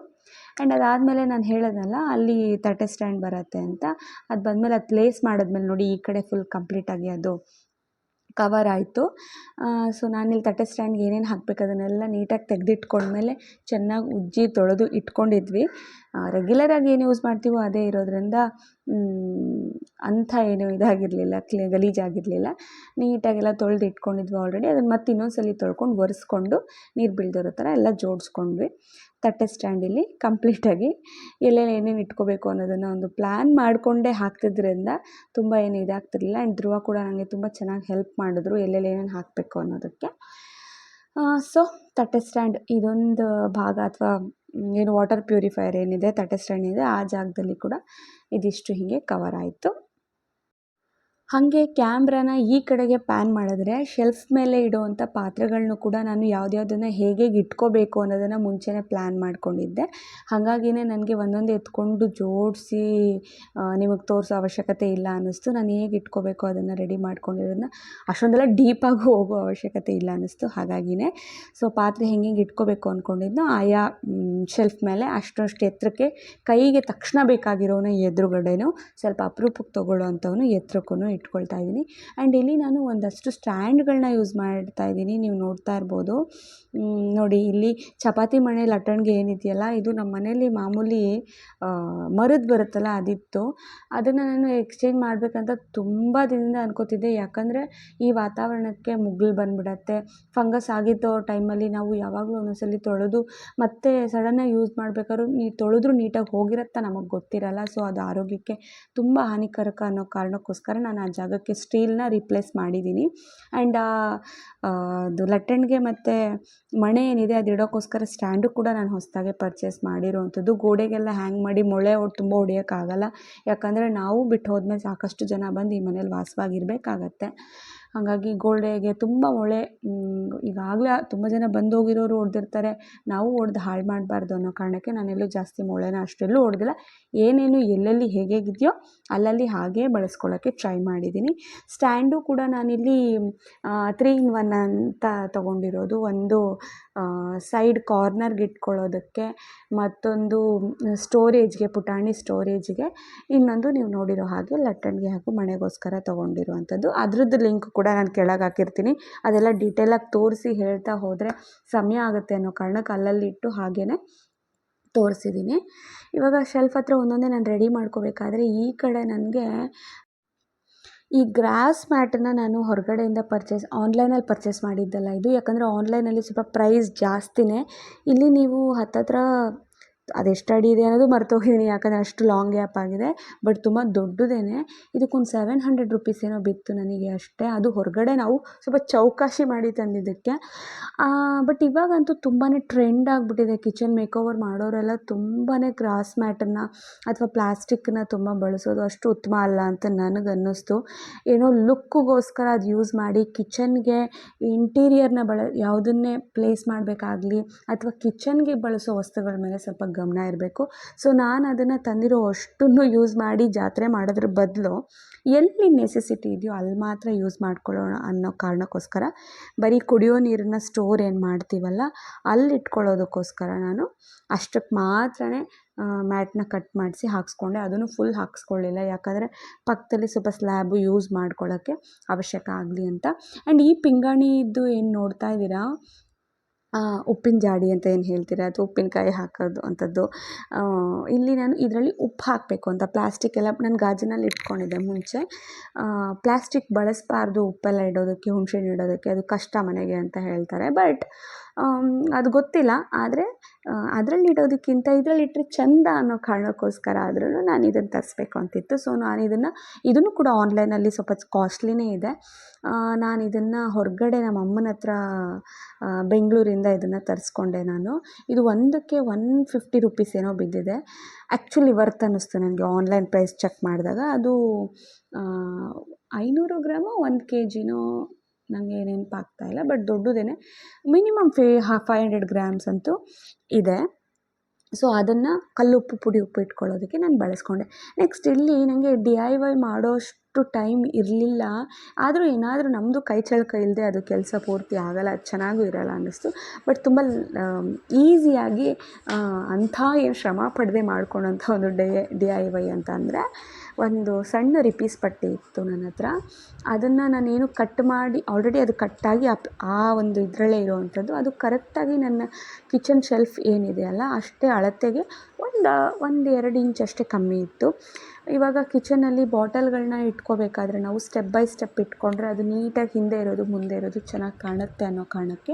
ಆ್ಯಂಡ್ ಅದಾದಮೇಲೆ ನಾನು ಹೇಳಿದ್ನಲ್ಲ ಅಲ್ಲಿ ತಟ್ಟೆ ಸ್ಟ್ಯಾಂಡ್ ಬರುತ್ತೆ ಅಂತ. ಅದು ಬಂದಮೇಲೆ ಅದು ಪ್ಲೇಸ್ ಮಾಡಿದ್ಮೇಲೆ ನೋಡಿ, ಈ ಕಡೆ ಫುಲ್ ಕಂಪ್ಲೀಟಾಗಿ ಅದು ಕವರ್ ಆಯಿತು. ಸೊ ನಾನಿಲ್ಲಿ ತಟ್ಟೆ ಸ್ಟ್ಯಾಂಡ್ಗೆ ಏನೇನು ಹಾಕಬೇಕು ಅದನ್ನೆಲ್ಲ ನೀಟಾಗಿ ತೆಗೆದಿಟ್ಕೊಂಡ್ಮೇಲೆ ಚೆನ್ನಾಗಿ ಉಜ್ಜಿ ತೊಳೆದು ಇಟ್ಕೊಂಡಿದ್ವಿ. ರೆಗ್ಯುಲರಾಗಿ ಏನು ಯೂಸ್ ಮಾಡ್ತೀವೋ ಅದೇ ಇರೋದ್ರಿಂದ ಅಂಥ ಏನು ಇದಾಗಿರಲಿಲ್ಲ, ಕ್ಲೀ ಗಲೀಜಾಗಿರಲಿಲ್ಲ ನೀಟಾಗೆಲ್ಲ ತೊಳೆದು ಇಟ್ಕೊಂಡಿದ್ವಿ ಆಲ್ರೆಡಿ ಅದನ್ನು ಮತ್ತೆ ಇನ್ನೊಂದು ಸಲ ತೊಳ್ಕೊಂಡು ಒರೆಸ್ಕೊಂಡು ನೀರು ಬೀಳ್ದಿರೋ ಥರ ಎಲ್ಲ ಜೋಡಿಸ್ಕೊಂಡ್ವಿ. ತಟ್ಟೆ ಸ್ಟ್ಯಾಂಡಲ್ಲಿ ಕಂಪ್ಲೀಟಾಗಿ ಎಲ್ಲೆಲ್ಲಿ ಏನೇನು ಇಟ್ಕೋಬೇಕು ಅನ್ನೋದನ್ನು ಒಂದು ಪ್ಲ್ಯಾನ್ ಮಾಡಿಕೊಂಡೇ ಹಾಕ್ತಿದ್ದರಿಂದ ತುಂಬ ಏನು ಇದಾಗ್ತಿರಲಿಲ್ಲ ಆ್ಯಂಡ್ ಧ್ರುವ ಕೂಡ ನನಗೆ ತುಂಬ ಚೆನ್ನಾಗಿ ಹೆಲ್ಪ್ ಮಾಡಿದ್ರು ಎಲ್ಲೆಲ್ಲಿ ಏನೇನು ಹಾಕಬೇಕು ಅನ್ನೋದಕ್ಕೆ. ಸೊ ತಟ್ಟೆ ಸ್ಟ್ಯಾಂಡ್ ಇದೊಂದು ಭಾಗ ಅಥವಾ ಏನು ವಾಟರ್ ಪ್ಯೂರಿಫೈಯರ್ ಏನಿದೆ, ತಟ್ಟೆ ಸ್ಟ್ಯಾಂಡ್ ಇದೆ, ಆ ಜಾಗದಲ್ಲಿ ಕೂಡ ಇದಿಷ್ಟು ಹೀಗೆ ಕವರ್ ಆಯಿತು. ಹಾಗೆ ಕ್ಯಾಮ್ರಾನ ಈ ಕಡೆಗೆ ಪ್ಯಾನ್ ಮಾಡಿದ್ರೆ ಶೆಲ್ಫ್ ಮೇಲೆ ಇಡುವಂಥ ಪಾತ್ರೆಗಳನ್ನು ಕೂಡ ನಾನು ಯಾವ್ದ್ಯಾವ್ದನ್ನು ಹೇಗೆ ಇಟ್ಕೋಬೇಕು ಅನ್ನೋದನ್ನು ಮುಂಚೆನೇ ಪ್ಲ್ಯಾನ್ ಮಾಡ್ಕೊಂಡಿದ್ದೆ. ಹಾಗಾಗಿನೇ ನನಗೆ ಒಂದೊಂದು ಎತ್ಕೊಂಡು ಜೋಡಿಸಿ ನಿಮಗೆ ತೋರಿಸೋ ಅವಶ್ಯಕತೆ ಇಲ್ಲ ಅನ್ನಿಸ್ತು. ನಾನು ಹೇಗೆ ಇಟ್ಕೋಬೇಕು ಅದನ್ನು ರೆಡಿ ಮಾಡ್ಕೊಂಡಿರೋದನ್ನ ಅಷ್ಟೊಂದೆಲ್ಲ ಡೀಪಾಗಿ ಹೋಗೋ ಅವಶ್ಯಕತೆ ಇಲ್ಲ ಅನ್ನಿಸ್ತು. ಹಾಗಾಗಿನೇ ಸೊ ಪಾತ್ರೆ ಹೆಂಗೆ ಹೆಂಗೆ ಇಟ್ಕೋಬೇಕು ಅಂದ್ಕೊಂಡಿದ್ನೋ ಆಯಾ ಶೆಲ್ಫ್ ಮೇಲೆ ಅಷ್ಟಷ್ಟು ಎತ್ತರಕ್ಕೆ ಕೈಗೆ ತಕ್ಷಣ ಬೇಕಾಗಿರೋನ ಎದುರುಗಡೆನೂ ಸ್ವಲ್ಪ ಅಪರೂಪಕ್ಕೆ ತೊಗೊಳ್ಳೋ ಅಂಥವನು ಎತ್ತರಕ್ಕೂ ಇಟ್ಕೊಳ್ತಾ ಇದ್ದೀನಿ. ಆ್ಯಂಡ್ ಇಲ್ಲಿ ನಾನು ಒಂದಷ್ಟು ಸ್ಟ್ಯಾಂಡ್ಗಳನ್ನ ಯೂಸ್ ಮಾಡ್ತಾ ಇದ್ದೀನಿ. ನೀವು ನೋಡ್ತಾ ಇರ್ಬೋದು. ನೋಡಿ ಇಲ್ಲಿ ಚಪಾತಿ ಮಣೆ ಲಟ್ಟಣಿಗೆ ಏನಿದೆಯಲ್ಲ, ಇದು ನಮ್ಮ ಮನೇಲಿ ಮಾಮೂಲಿ ಮರದ್ದು ಬರುತ್ತಲ್ಲ ಅದಿತ್ತು. ಅದನ್ನು ನಾನು ಎಕ್ಸ್ಚೇಂಜ್ ಮಾಡಬೇಕಂತ ತುಂಬ ದಿನದಿಂದ ಅನ್ಕೋತಿದ್ದೆ. ಯಾಕಂದರೆ ಈ ವಾತಾವರಣಕ್ಕೆ ಮುಗ್ಲು ಬಂದುಬಿಡತ್ತೆ. ಫಂಗಸ್ ಆಗಿದ್ದೋ ಟೈಮಲ್ಲಿ ನಾವು ಯಾವಾಗಲೂ ಒಂದೊಂದ್ಸಲಿ ತೊಳೆದು ಮತ್ತೆ ಸಡನ್ನಾಗಿ ಯೂಸ್ ಮಾಡಬೇಕಾದ್ರೂ ನೀ, ತೊಳೆದ್ರೂ ನೀಟಾಗಿ ಹೋಗಿರತ್ತಾ ನಮಗೆ ಗೊತ್ತಿರಲ್ಲ. ಸೊ ಅದು ಆರೋಗ್ಯಕ್ಕೆ ತುಂಬ ಹಾನಿಕಾರಕ ಅನ್ನೋ ಕಾರಣಕ್ಕೋಸ್ಕರ ನಾನು ಜಾಗಕ್ಕೆ ಸ್ಟೀಲ್ನ ರಿಪ್ಲೇಸ್ ಮಾಡಿದ್ದೀನಿ. ಆ್ಯಂಡ್ ಅದು ಲಟ್ಟಣಿಗೆ ಮತ್ತು ಮಣೆ ಏನಿದೆ ಅದು ಇಡೋಕ್ಕೋಸ್ಕರ ಸ್ಟ್ಯಾಂಡು ಕೂಡ ನಾನು ಹೊಸದಾಗೆ ಪರ್ಚೇಸ್ ಮಾಡಿರೋವಂಥದ್ದು. ಗೋಡೆಗೆಲ್ಲ ಹ್ಯಾಂಗ್ ಮಾಡಿ ಮೊಳೆ ತುಂಬ ಹೊಡಿಯೋಕ್ಕಾಗಲ್ಲ ಯಾಕಂದರೆ ನಾವು ಬಿಟ್ಟು ಹೋದ್ಮೇಲೆ ಸಾಕಷ್ಟು ಜನ ಬಂದು ಈ ಮನೇಲಿ ವಾಸವಾಗಿರ್ಬೇಕಾಗತ್ತೆ. ಹಾಗಾಗಿ ಗೋಲ್ಡೆಗೆ ತುಂಬ ಮೊಳೆ ಈಗಾಗಲೇ ತುಂಬ ಜನ ಬಂದು ಹೋಗಿರೋರು ಹೊಡ್ದಿರ್ತಾರೆ ನಾವು ಹೊಡೆದು ಹಾಳು ಮಾಡಬಾರ್ದು ಅನ್ನೋ ಕಾರಣಕ್ಕೆ ನಾನೆಲ್ಲೂ ಜಾಸ್ತಿ ಮೊಳೆನ ಅಷ್ಟೆಲ್ಲೂ ಹೊಡೆದಿಲ್ಲ ಏನೇನು ಎಲ್ಲೆಲ್ಲಿ ಹೇಗೇಗಿದೆಯೋ ಅಲ್ಲಲ್ಲಿ ಹಾಗೇ ಬಳಸ್ಕೊಳ್ಳೋಕ್ಕೆ ಟ್ರೈ ಮಾಡಿದ್ದೀನಿ. ಸ್ಟ್ಯಾಂಡು ಕೂಡ ನಾನಿಲ್ಲಿ ತ್ರೀ ಇನ್ ಒನ್ ಅಂತ ತೊಗೊಂಡಿರೋದು. ಒಂದು ಸೈಡ್ ಕಾರ್ನರ್ಗೆ ಇಟ್ಕೊಳ್ಳೋದಕ್ಕೆ ಮತ್ತೊಂದು ಸ್ಟೋರೇಜ್ಗೆ ಪುಟಾಣಿ ಸ್ಟೋರೇಜ್ಗೆ ಇನ್ನೊಂದು ನೀವು ನೋಡಿರೋ ಹಾಗೆ ಲಟ್ಟಣಿಗೆ ಹಾಗೂ ಮಣೆಗೋಸ್ಕರ ತೊಗೊಂಡಿರುವಂಥದ್ದು. ಅದ್ರದ್ದು ಲಿಂಕ್ ಕೂಡ ನಾನು ಕೆಳಗೆ ಹಾಕಿರ್ತೀನಿ. ಅದೆಲ್ಲ ಡೀಟೇಲಾಗಿ ತೋರಿಸಿ ಹೇಳ್ತಾ ಹೋದರೆ ಸಮಯ ಆಗುತ್ತೆ ಅನ್ನೋ ಕಾರಣಕ್ಕೆ ಅಲ್ಲಲ್ಲಿ ಇಟ್ಟು ಹಾಗೇ ತೋರಿಸಿದ್ದೀನಿ ಇವಾಗ ಶೆಲ್ಫ್ ಹತ್ರ ಒಂದೊಂದೇ ನಾನು ರೆಡಿ ಮಾಡ್ಕೋಬೇಕಾದ್ರೆ ಈ ಕಡೆ ನನಗೆ ಈ ಗ್ರಾಸ್ ಮ್ಯಾಟನ್ನು ನಾನು ಹೊರಗಡೆಯಿಂದ ಪರ್ಚೇಸ್, ಆನ್ಲೈನಲ್ಲಿ ಪರ್ಚೇಸ್ ಮಾಡಿದ್ದಲ್ಲ ಇದು. ಯಾಕಂದರೆ ಆನ್ಲೈನಲ್ಲಿ ಸ್ವಲ್ಪ ಪ್ರೈಸ್ ಜಾಸ್ತಿಯೇ ಇಲ್ಲಿ ನೀವು ಹತ್ತತ್ರ ಅದೆಷ್ಟು ಅಡಿ ಇದೆ ಅನ್ನೋದು ಮರ್ತೋಗಿದ್ದೀನಿ, ಯಾಕಂದರೆ ಅಷ್ಟು ಲಾಂಗ್ ಗ್ಯಾಪ್ ಆಗಿದೆ ಬಟ್ ತುಂಬ ದೊಡ್ಡದೇನೆ. ಇದಕ್ಕೊಂದು ಸೆವೆನ್ ಹಂಡ್ರೆಡ್ ರುಪೀಸ್ ಏನೋ ಬಿತ್ತು ನನಗೆ ಅಷ್ಟೇ. ಅದು ಹೊರಗಡೆ ನಾವು ಸ್ವಲ್ಪ ಚೌಕಾಶಿ ಮಾಡಿ ತಂದಿದ್ದಕ್ಕೆ. ಬಟ್ ಇವಾಗಂತೂ ತುಂಬಾ ಟ್ರೆಂಡ್ ಆಗಿಬಿಟ್ಟಿದೆ. ಕಿಚನ್ ಮೇಕೋವರ್ ಮಾಡೋರೆಲ್ಲ ತುಂಬಾ ಗ್ರಾಸ್ ಮ್ಯಾಟನ್ನು ಅಥವಾ ಪ್ಲಾಸ್ಟಿಕ್ಕನ್ನ ತುಂಬ ಬಳಸೋದು ಅಷ್ಟು ಉತ್ತಮ ಅಲ್ಲ ಅಂತ ನನಗೆ ಅನ್ನಿಸ್ತು ಏನೋ ಲುಕ್ಕಿಗೋಸ್ಕರ ಅದು ಯೂಸ್ ಮಾಡಿ ಕಿಚನ್ಗೆ ಇಂಟೀರಿಯರ್ನ ಬಳ, ಯಾವುದನ್ನೇ ಪ್ಲೇಸ್ ಮಾಡಬೇಕಾಗ್ಲಿ ಅಥವಾ ಕಿಚನ್ಗೆ ಬಳಸೋ ವಸ್ತುಗಳ ಮೇಲೆ ಸ್ವಲ್ಪ ಗಮನ ಇರಬೇಕು. ಸೊ ನಾನು ಅದನ್ನು ತಂದಿರೋ ಅಷ್ಟನ್ನು ಯೂಸ್ ಮಾಡಿ ಜಾತ್ರೆ ಮಾಡೋದ್ರ ಬದಲು ಎಲ್ಲಿ ನೆಸೆಸಿಟಿ ಇದೆಯೋ ಅಲ್ಲಿ ಮಾತ್ರ ಯೂಸ್ ಮಾಡ್ಕೊಳ್ಳೋಣ ಅನ್ನೋ ಕಾರಣಕ್ಕೋಸ್ಕರ ಬರೀ ಕುಡಿಯೋ ನೀರನ್ನು ಸ್ಟೋರ್ ಏನು ಮಾಡ್ತೀವಲ್ಲ ಅಲ್ಲಿ ಇಟ್ಕೊಳ್ಳೋದಕ್ಕೋಸ್ಕರ ನಾನು ಅಷ್ಟಕ್ಕೆ ಮಾತ್ರನೇ ಮ್ಯಾಟ್ನ ಕಟ್ ಮಾಡಿಸಿ ಹಾಕ್ಸ್ಕೊಂಡೆ. ಅದನ್ನು ಫುಲ್ ಹಾಕ್ಸ್ಕೊಳ್ಳಿಲ್ಲ. ಯಾಕಂದರೆ ಪಕ್ಕದಲ್ಲಿ ಸ್ವಲ್ಪ ಸ್ಲ್ಯಾಬು ಯೂಸ್ ಮಾಡ್ಕೊಳ್ಳೋಕ್ಕೆ ಅವಶ್ಯಕ ಆಗಲಿ ಅಂತ. ಆ್ಯಂಡ್ ಈ ಪಿಂಗಾಣಿದು ಏನು ನೋಡ್ತಾ ಇದ್ದೀರಾ? ಉಪ್ಪಿನ ಜಾಡಿ ಅಂತ ಏನು ಹೇಳ್ತೀರ? ಅಥ್ವಾ ಉಪ್ಪಿನಕಾಯಿ ಹಾಕೋದು ಅಂಥದ್ದು ಇಲ್ಲಿ ನಾನು ಇದರಲ್ಲಿ ಉಪ್ಪು ಹಾಕಬೇಕು ಅಂತ ಪ್ಲಾಸ್ಟಿಕ್ ಎಲ್ಲ ನಾನು ಗಾಜಿನಲ್ಲಿ ಇಟ್ಕೊಂಡಿದ್ದೆ ಮುಂಚೆ. ಪ್ಲಾಸ್ಟಿಕ್ ಬಳಸಬಾರ್ದು ಉಪ್ಪೆಲ್ಲ ಇಡೋದಕ್ಕೆ ಹುಣಸೆಹಣ್ಣು ಇಡೋದಕ್ಕೆ, ಅದು ಕಷ್ಟ ಮನೆಗೆ ಅಂತ ಹೇಳ್ತಾರೆ. ಬಟ್ ಅದು ಗೊತ್ತಿಲ್ಲ. ಆದರೆ ಅದರಲ್ಲಿ ಇಡೋದಕ್ಕಿಂತ ಇದ್ರಲ್ಲಿ ಇಟ್ಟರೆ ಚೆಂದ ಅನ್ನೋ ಕಾರಣಕ್ಕೋಸ್ಕರ ಆದ್ರೂ ನಾನು ಇದನ್ನು ತರಿಸ್ಬೇಕು ಅಂತಿತ್ತು. ಸೊ ನಾನು ಇದನ್ನು ಇದನ್ನು ಕೂಡ ಆನ್ಲೈನಲ್ಲಿ ಸ್ವಲ್ಪ ಕಾಸ್ಟ್ಲಿನೇ ಇದೆ. ನಾನು ಇದನ್ನು ಹೊರಗಡೆ ನಮ್ಮ ಅಮ್ಮನ ಹತ್ರ ಬೆಂಗಳೂರಿಂದ ಇದನ್ನು ತರಿಸ್ಕೊಂಡೆ ನಾನು. ಇದು ಒಂದಕ್ಕೆ ಒನ್ ಫಿಫ್ಟಿ ರುಪೀಸ್ ಏನೋ ಬಿದ್ದಿದೆ. ಆ್ಯಕ್ಚುಲಿ ವರ್ತ್ ಅನ್ನಿಸ್ತು ನನಗೆ ಆನ್ಲೈನ್ ಪ್ರೈಸ್ ಚೆಕ್ ಮಾಡಿದಾಗ. ಅದು ಐನೂರು ಗ್ರಾಮು ಒಂದು ಕೆ ಜಿನೋ ನನಗೆ ನೆನಪಾಗ್ತಾ ಇಲ್ಲ ಬಟ್ ದೊಡ್ಡದೇನೆ. ಮಿನಿಮಮ್ ಫೇ ಹಾ ಫೈವ್ ಹಂಡ್ರೆಡ್ ಗ್ರಾಮ್ಸ್ ಅಂತೂ ಇದೆ. ಸೊ ಅದನ್ನು ಕಲ್ಲುಪ್ಪು ಪುಡಿ ಉಪ್ಪು ಇಟ್ಕೊಳ್ಳೋದಕ್ಕೆ ನಾನು ಬಳಸ್ಕೊಂಡೆ. ನೆಕ್ಸ್ಟ್ ಇಲ್ಲಿ ನನಗೆ ಡಿ ಐ ವೈ ಮಾಡೋಷ್ಟು ಟೈಮ್ ಇರಲಿಲ್ಲ. ಆದರೂ ಏನಾದರೂ ನಮ್ಮದು ಕೈ ಚಳಕ ಇಲ್ಲದೆ ಅದು ಕೆಲಸ ಪೂರ್ತಿ ಆಗಲ್ಲ, ಅದು ಚೆನ್ನಾಗೂ ಇರಲ್ಲ ಅನ್ನಿಸ್ತು. ಬಟ್ ತುಂಬ ಈಸಿಯಾಗಿ ಅಂಥ ಏನು ಶ್ರಮ ಪಡದೆ ಮಾಡ್ಕೊಳೋಂಥ ಒಂದು ಡೇ ಡಿ ಐ ವೈ ಅಂತ ಅಂದರೆ ಒಂದು ಸಣ್ಣ ರಿಪೀಸ್ ಪಟ್ಟಿ ಇತ್ತು ನನ್ನ ಹತ್ರ. ಅದನ್ನು ನಾನೇನು ಕಟ್ ಮಾಡಿ ಆಲ್ರೆಡಿ ಅದು ಕಟ್ಟಾಗಿ ಅಪ್, ಆ ಒಂದು ಇದರಲ್ಲೇ ಇರೋವಂಥದ್ದು. ಅದು ಕರೆಕ್ಟಾಗಿ ನನ್ನ ಕಿಚನ್ ಶೆಲ್ಫ್ ಏನಿದೆ ಅಲ್ಲ, ಅಷ್ಟೇ ಅಳತೆಗೆ ಒಂದು ಒಂದು ಎರಡು ಇಂಚ್ ಅಷ್ಟೇ ಕಮ್ಮಿ ಇತ್ತು. ಇವಾಗ ಕಿಚನಲ್ಲಿ ಬಾಟಲ್ಗಳನ್ನ ಇಟ್ಕೋಬೇಕಾದ್ರೆ ನಾವು ಸ್ಟೆಪ್ ಬೈ ಸ್ಟೆಪ್ ಇಟ್ಕೊಂಡ್ರೆ ಅದು ನೀಟಾಗಿ ಹಿಂದೆ ಇರೋದು, ಮುಂದೆ ಇರೋದು ಚೆನ್ನಾಗಿ ಕಾಣುತ್ತೆ ಅನ್ನೋ ಕಾರಣಕ್ಕೆ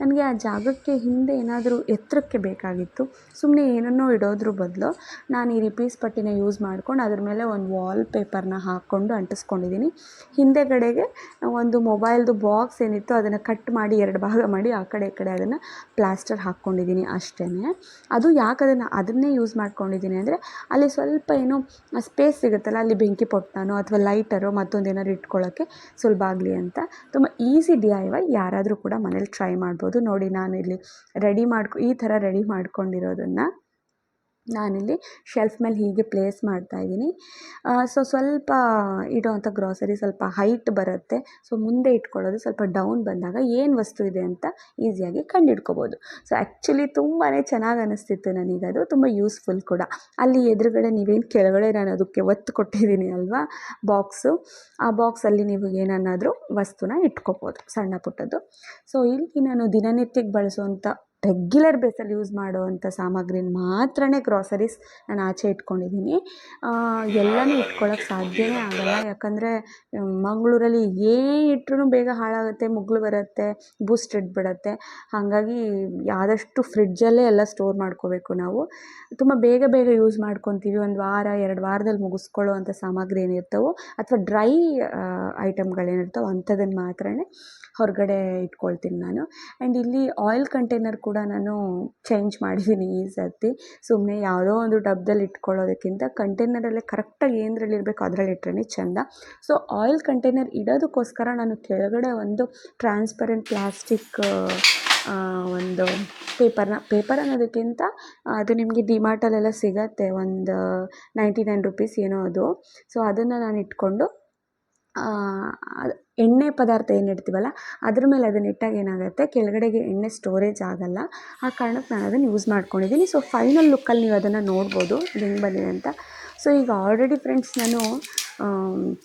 ನನಗೆ ಆ ಜಾಗಕ್ಕೆ ಹಿಂದೆ ಏನಾದರೂ ಎತ್ತರಕ್ಕೆ ಬೇಕಾಗಿತ್ತು. ಸುಮ್ಮನೆ ಏನನ್ನೋ ಇಡೋದ್ರ ಬದಲು ನಾನು ಈ ರಿಪೀಸ್ ಪಟ್ಟಿನ ಯೂಸ್ ಮಾಡ್ಕೊಂಡು ಅದ್ರ ಮೇಲೆ ಒಂದು ವಾಲ್ ಪೇಪರ್ನ ಹಾಕ್ಕೊಂಡು ಅಂಟಿಸ್ಕೊಂಡಿದ್ದೀನಿ ಹಿಂದೆಗಡೆಗೆ ಒಂದು ಮೊಬೈಲ್ದು ಬಾಕ್ಸ್ ಏನಿತ್ತು ಅದನ್ನು ಕಟ್ ಮಾಡಿ ಎರಡು ಭಾಗ ಮಾಡಿ ಆ ಕಡೆ ಈ ಕಡೆ ಅದನ್ನು ಪ್ಲಾಸ್ಟರ್ ಹಾಕ್ಕೊಂಡಿದ್ದೀನಿ ಅಷ್ಟೇ ಅದು ಯಾಕೆ ಅದನ್ನು ಅದನ್ನೇ ಯೂಸ್ ಮಾಡ್ಕೊಂಡಿದ್ದೀನಿ. ಅಂದರೆ ಅಲ್ಲಿ ಸ್ವಲ್ಪ ಏನು ಸ್ಪೇಸ್ ಸಿಗುತ್ತಲ್ಲ, ಅಲ್ಲಿ ಬೆಂಕಿ ಪೊಟ್ಟನೋ ಅಥವಾ ಲೈಟರೋ ಮತ್ತೊಂದು ಏನಾದ್ರು ಇಟ್ಕೊಳ್ಳೋಕ್ಕೆ ಸುಲಭ ಆಗಲಿ ಅಂತ. ತುಂಬ ಈಸಿ ಡಿ ಐ ವೈ ಯಾರಾದರೂ ಕೂಡ ಮನೇಲಿ ಟ್ರೈ ಮಾಡ್ಬೋದು. ನೋಡಿ ನಾನು ಇಲ್ಲಿ ರೆಡಿ ಮಾಡ್ಕೊ, ಈ ಥರ ರೆಡಿ ಮಾಡ್ಕೊಂಡಿರೋದನ್ನು. ನಾನಿಲ್ಲಿ ಶೆಲ್ಫ್ ಮೇಲೆ ಹೀಗೆ ಪ್ಲೇಸ್ ಮಾಡ್ತಾಯಿದ್ದೀನಿ ಸೊ ಸ್ವಲ್ಪ ಇಡೋವಂಥ ಗ್ರಾಸರಿ ಸ್ವಲ್ಪ ಹೈಟ್ ಬರುತ್ತೆ. ಸೊ ಮುಂದೆ ಇಟ್ಕೊಳ್ಳೋದು ಸ್ವಲ್ಪ ಡೌನ್ ಬಂದಾಗ ಏನು ವಸ್ತು ಇದೆ ಅಂತ ಈಸಿಯಾಗಿ ಕಂಡಿಡ್ಕೋಬೋದು. ಸೊ ಆ್ಯಕ್ಚುಲಿ ತುಂಬಾ ಚೆನ್ನಾಗಿ ಅನ್ನಿಸ್ತಿತ್ತು ನನಗದು ತುಂಬ ಯೂಸ್ಫುಲ್ ಕೂಡ. ಅಲ್ಲಿ ಎದುರುಗಡೆ ನೀವೇನು ಕೆಳಗಡೆ ನಾನು ಅದಕ್ಕೆ ಒತ್ತು ಕೊಟ್ಟಿದ್ದೀನಿ ಅಲ್ವಾ? ಬಾಕ್ಸು ಆ ಬಾಕ್ಸಲ್ಲಿ ನೀವು ಏನನ್ನಾದರೂ ವಸ್ತುನ ಇಟ್ಕೋಬೋದು, ಸಣ್ಣ ಪುಟ್ಟದ್ದು. ಸೊ ಇಲ್ಲಿ ನಾನು ದಿನನಿತ್ಯಕ್ಕೆ ಬಳಸುವಂಥ ರೆಗ್ಯುಲರ್ ಬೇಸಲ್ಲಿ ಯೂಸ್ ಮಾಡುವಂಥ ಸಾಮಗ್ರಿನ ಮಾತ್ರನೇ ಗ್ರಾಸರೀಸ್ ನಾನು ಆಚೆ ಇಟ್ಕೊಂಡಿದ್ದೀನಿ ಎಲ್ಲನೂ ಇಟ್ಕೊಳ್ಳೋಕೆ ಸಾಧ್ಯವೇ ಆಗಲ್ಲ. ಯಾಕಂದರೆ ಮಂಗಳೂರಲ್ಲಿ ಏನು ಇಟ್ರೂ ಬೇಗ ಹಾಳಾಗುತ್ತೆ ಮುಗ್ಳು ಬರುತ್ತೆ ಬೂಸ್ಟ್ ಇಟ್ಬಿಡತ್ತೆ. ಹಾಗಾಗಿ ಆದಷ್ಟು ಫ್ರಿಡ್ಜಲ್ಲೇ ಎಲ್ಲ ಸ್ಟೋರ್ ಮಾಡ್ಕೋಬೇಕು ನಾವು. ತುಂಬ ಬೇಗ ಬೇಗ ಯೂಸ್ ಮಾಡ್ಕೊತೀವಿ. ಒಂದು ವಾರ, ಎರಡು ವಾರದಲ್ಲಿ ಮುಗಿಸ್ಕೊಳ್ಳೋ ಅಂಥ ಸಾಮಗ್ರಿ ಏನಿರ್ತವೋ, ಅಥವಾ ಡ್ರೈ ಐಟಮ್ಗಳೇನಿರ್ತವೋ ಅಂಥದ್ದನ್ನು ಮಾತ್ರನೇ. ಹೊರಗಡೆ ಇಟ್ಕೊಳ್ತೀನಿ ನಾನು. ಆ್ಯಂಡ್ ಇಲ್ಲಿ ಆಯಿಲ್ ಕಂಟೈನರ್ ಕೂಡ ನಾನು ಚೇಂಜ್ ಮಾಡಿದ್ದೀನಿ ಈ ಸರ್ತಿ. ಸುಮ್ಮನೆ ಯಾವುದೋ ಒಂದು ಡಬ್ಬದಲ್ಲಿ ಇಟ್ಕೊಳ್ಳೋದಕ್ಕಿಂತ ಕಂಟೈನರಲ್ಲೇ ಕರೆಕ್ಟಾಗಿ ಏನರಲ್ಲಿ ಇರಬೇಕು ಅದರಲ್ಲಿ ಇಟ್ರೇ ಚೆಂದ. ಸೊ ಆಯಿಲ್ ಕಂಟೈನರ್ ಇಡೋದಕ್ಕೋಸ್ಕರ ನಾನು ಕೆಳಗಡೆ ಒಂದು ಟ್ರಾನ್ಸ್ಪರೆಂಟ್ ಪ್ಲಾಸ್ಟಿಕ್ ಒಂದು ಪೇಪರ್ನ ಪೇಪರ್ ಅನ್ನೋದಕ್ಕಿಂತ, ಅದು ನಿಮಗೆ ಡಿಮಾರ್ಟಲ್ಲೆಲ್ಲ ಸಿಗುತ್ತೆ. ಒಂದು ನೈಂಟಿ ನೈನ್ ರುಪೀಸ್ ಏನೋ ಅದು. ಸೊ ಅದನ್ನು ನಾನು ಇಟ್ಕೊಂಡು ಎಣ್ಣೆ ಪದಾರ್ಥ ಏನು ಇಡ್ತೀವಲ್ಲ, ಅದ್ರ ಮೇಲೆ ಅದನ್ನ ಇಟ್ಟಾಗ ಏನಾಗುತ್ತೆ, ಕೆಳಗಡೆಗೆ ಎಣ್ಣೆ ಸ್ಟೋರೇಜ್ ಆಗಲ್ಲ. ಆ ಕಾರಣಕ್ಕೆ ನಾನು ಅದನ್ನು ಯೂಸ್ ಮಾಡ್ಕೊಂಡಿದ್ದೀನಿ ಸೊ ಫೈನಲ್ ಲುಕ್ಕಲ್ಲಿ ನೀವು ಅದನ್ನು ನೋಡ್ಬೋದು ಹೆಂಗೆ ಬಂದಿದೆ ಅಂತ. ಸೊ ಈಗ ಆಲ್ರೆಡಿ ಫ್ರೆಂಡ್ಸ್ ನಾನು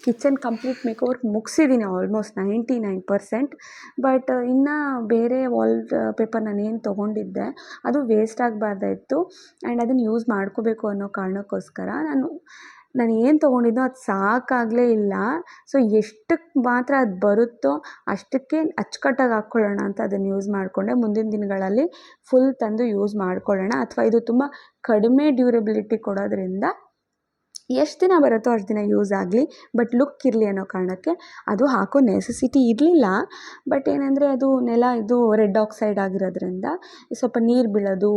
kitchen complete makeover ಮುಗಿಸಿದ್ದೀನಿ almost ninety nine percent but ಇನ್ನು ಬೇರೆ ವಾಲ್ ಪೇಪರ್ ನಾನು ಏನು ತೊಗೊಂಡಿದ್ದೆ, ಅದು ವೇಸ್ಟ್ ಆಗಬಾರ್ದಾಯಿತ್ತು ಆ್ಯಂಡ್ ಅದನ್ನು ಯೂಸ್ ಮಾಡ್ಕೋಬೇಕು ಅನ್ನೋ ಕಾರಣಕ್ಕೋಸ್ಕರ ನಾನು ನಾನು ಏನು ತೊಗೊಂಡಿದ್ದೋ ಅದು ಸಾಕಾಗಲೇ ಇಲ್ಲ. ಸೊ ಎಷ್ಟಕ್ಕೆ ಮಾತ್ರ ಅದು ಬರುತ್ತೋ ಅಷ್ಟಕ್ಕೆ ಅಚ್ಚುಕಟ್ಟಾಗಿ ಹಾಕ್ಕೊಳ್ಳೋಣ ಅಂತ ಅದನ್ನು ಯೂಸ್ ಮಾಡಿಕೊಂಡೆ. ಮುಂದಿನ ದಿನಗಳಲ್ಲಿ ಫುಲ್ ತಂದು ಯೂಸ್ ಮಾಡ್ಕೊಳ್ಳೋಣ. ಅಥವಾ ಇದು ತುಂಬ ಕಡಿಮೆ ಡ್ಯೂರೆಬಿಲಿಟಿ ಕೊಡೋದ್ರಿಂದ ಎಷ್ಟು ದಿನ ಬರುತ್ತೋ ಅಷ್ಟು ದಿನ ಯೂಸ್ ಆಗಲಿ ಬಟ್ ಲುಕ್ ಇರಲಿ ಅನ್ನೋ ಕಾರಣಕ್ಕೆ ಅದು ಹಾಕೋ ನೆಸೆಸಿಟಿ ಇರಲಿಲ್ಲ. ಬಟ್ ಏನಂದರೆ ಅದು ನೆಲ ಇದು ರೆಡ್ ಆಕ್ಸೈಡ್ ಆಗಿರೋದ್ರಿಂದ ಸ್ವಲ್ಪ ನೀರು ಬೀಳೋದು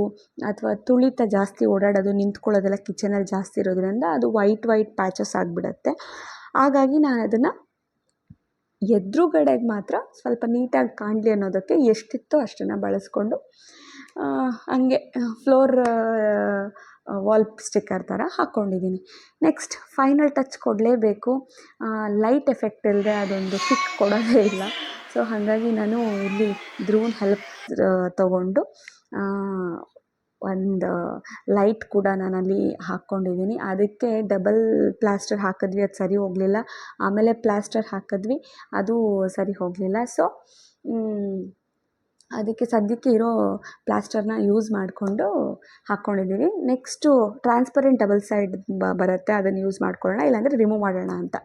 ಅಥವಾ ತುಳಿತ ಜಾಸ್ತಿ ಓಡಾಡೋದು, ನಿಂತ್ಕೊಳ್ಳೋದೆಲ್ಲ ಕಿಚನಲ್ಲಿ ಜಾಸ್ತಿ ಇರೋದ್ರಿಂದ ಅದು ವೈಟ್ ವೈಟ್ ಪ್ಯಾಚಸ್ ಆಗಿಬಿಡತ್ತೆ. ಹಾಗಾಗಿ ನಾನು ಅದನ್ನು ಎದುರುಗಡೆಗೆ ಮಾತ್ರ ಸ್ವಲ್ಪ ನೀಟಾಗಿ ಕಾಣಲಿ ಅನ್ನೋದಕ್ಕೆ ಎಷ್ಟಿತ್ತೋ ಅಷ್ಟನ್ನು ಬಳಸ್ಕೊಂಡು ಹಂಗೆ ಫ್ಲೋರ್ ವಾಲ್ ಸ್ಟಿಕ್ಕರ್ ಥರ ಹಾಕ್ಕೊಂಡಿದ್ದೀನಿ ನೆಕ್ಸ್ಟ್ ಫೈನಲ್ ಟಚ್ ಕೊಡಲೇಬೇಕು. ಲೈಟ್ ಎಫೆಕ್ಟ್ ಇಲ್ಲದೆ ಅದೊಂದು ಕಿಕ್ ಕೊಡೋದೇ ಇಲ್ಲ. ಸೊ ಹಾಗಾಗಿ ನಾನು ಇಲ್ಲಿ ಧ್ರೂನ್ ಹೆಲ್ಪ್ ತಗೊಂಡು ಒಂದು ಲೈಟ್ ಕೂಡ ನಾನಲ್ಲಿ ಹಾಕ್ಕೊಂಡಿದ್ದೀನಿ ಅದಕ್ಕೆ ಡಬಲ್ ಪ್ಲಾಸ್ಟರ್ ಹಾಕಿದ್ವಿ, ಅದು ಸರಿ ಹೋಗಲಿಲ್ಲ. ಆಮೇಲೆ ಪ್ಲಾಸ್ಟರ್ ಹಾಕಿದ್ವಿ, ಅದು ಸರಿ ಹೋಗಲಿಲ್ಲ. ಸೊ ಅದಕ್ಕೆ ಸದ್ಯಕ್ಕೆ ಇರೋ ಪ್ಲಾಸ್ಟರ್ನ ಯೂಸ್ ಮಾಡಿಕೊಂಡು ಹಾಕ್ಕೊಂಡಿದ್ದೀವಿ ನೆಕ್ಸ್ಟು ಟ್ರಾನ್ಸ್ಪರೆಂಟ್ ಡಬಲ್ ಸೈಡ್ ಬರುತ್ತೆ, ಅದನ್ನು ಯೂಸ್ ಮಾಡ್ಕೊಳ್ಳೋಣ, ಇಲ್ಲಾಂದರೆ ರಿಮೂವ್ ಮಾಡೋಣ ಅಂತ.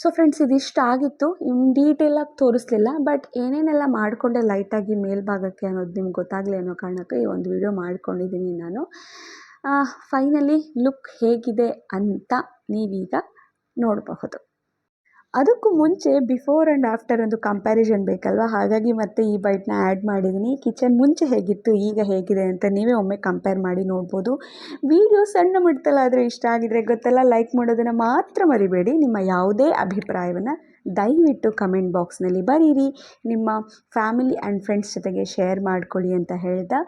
ಸೊ ಫ್ರೆಂಡ್ಸ್ ಇದಿಷ್ಟು ಆಗಿತ್ತು. ಇನ್ನು ಡೀಟೇಲಾಗಿ ತೋರಿಸ್ಲಿಲ್ಲ ಬಟ್ ಏನೇನೆಲ್ಲ ಮಾಡಿಕೊಂಡೆ ಲೈಟಾಗಿ ಮೇಲ್ಭಾಗಕ್ಕೆ ಅನ್ನೋದು ನಿಮ್ಗೆ ಗೊತ್ತಾಗಲಿ ಅನ್ನೋ ಕಾರಣಕ್ಕೆ ಈ ಒಂದು ವಿಡಿಯೋ ಮಾಡ್ಕೊಂಡಿದ್ದೀನಿ ನಾನು. ಫೈನಲಿ ಲುಕ್ ಹೇಗಿದೆ ಅಂತ ನೀವೀಗ ನೋಡಬಹುದು. ಅದಕ್ಕೂ ಮುಂಚೆ ಬಿಫೋರ್ ಆ್ಯಂಡ್ ಆಫ್ಟರ್ ಒಂದು ಕಂಪ್ಯಾರಿಸನ್ ಬೇಕಲ್ವ? ಹಾಗಾಗಿ ಮತ್ತೆ ಈ ಬೈಟ್ನ ಆ್ಯಡ್ ಮಾಡಿದ್ದೀನಿ ಕಿಚನ್ ಮುಂಚೆ ಹೇಗಿತ್ತು, ಈಗ ಹೇಗಿದೆ ಅಂತ ನೀವೇ ಒಮ್ಮೆ ಕಂಪೇರ್ ಮಾಡಿ ನೋಡ್ಬೋದು. ವಿಡಿಯೋ ಸಣ್ಣ ಮಟ್ಟದಲ್ಲಾದರೂ ಇಷ್ಟ ಆಗಿದರೆ ಗೊತ್ತಲ್ಲ ಲೈಕ್ ಮಾಡೋದನ್ನು ಮಾತ್ರ ಮರಿಬೇಡಿ. ನಿಮ್ಮ ಯಾವುದೇ ಅಭಿಪ್ರಾಯವನ್ನು ದಯವಿಟ್ಟು ಕಮೆಂಟ್ ಬಾಕ್ಸ್ನಲ್ಲಿ ಬರೀರಿ. ನಿಮ್ಮ ಫ್ಯಾಮಿಲಿ ಆ್ಯಂಡ್ ಫ್ರೆಂಡ್ಸ್ ಜೊತೆಗೆ ಶೇರ್ ಮಾಡ್ಕೊಳ್ಳಿ ಅಂತ ಹೇಳ್ತಾ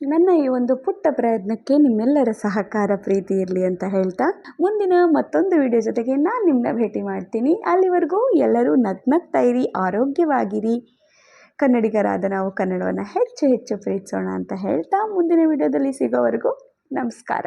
ನನ್ನ ಈ ಒಂದು ಪುಟ್ಟ ಪ್ರಯತ್ನಕ್ಕೆ ನಿಮ್ಮೆಲ್ಲರ ಸಹಕಾರ ಪ್ರೀತಿ ಇರಲಿ ಅಂತ ಹೇಳ್ತಾ, ಮುಂದಿನ ಮತ್ತೊಂದು ವಿಡಿಯೋ ಜೊತೆಗೆ ನಾನು ನಿಮ್ಮನ್ನ ಭೇಟಿ ಮಾಡ್ತೀನಿ. ಅಲ್ಲಿವರೆಗೂ ಎಲ್ಲರೂ ನಗ್ನಗ್ತಾ ಇರಿ, ಆರೋಗ್ಯವಾಗಿರಿ. ಕನ್ನಡಿಗರಾದ ನಾವು ಕನ್ನಡವನ್ನು ಹೆಚ್ಚು ಹೆಚ್ಚು ಪ್ರೀತಿಸೋಣ ಅಂತ ಹೇಳ್ತಾ, ಮುಂದಿನ ವಿಡಿಯೋದಲ್ಲಿ ಸಿಗೋವರೆಗೂ ನಮಸ್ಕಾರ.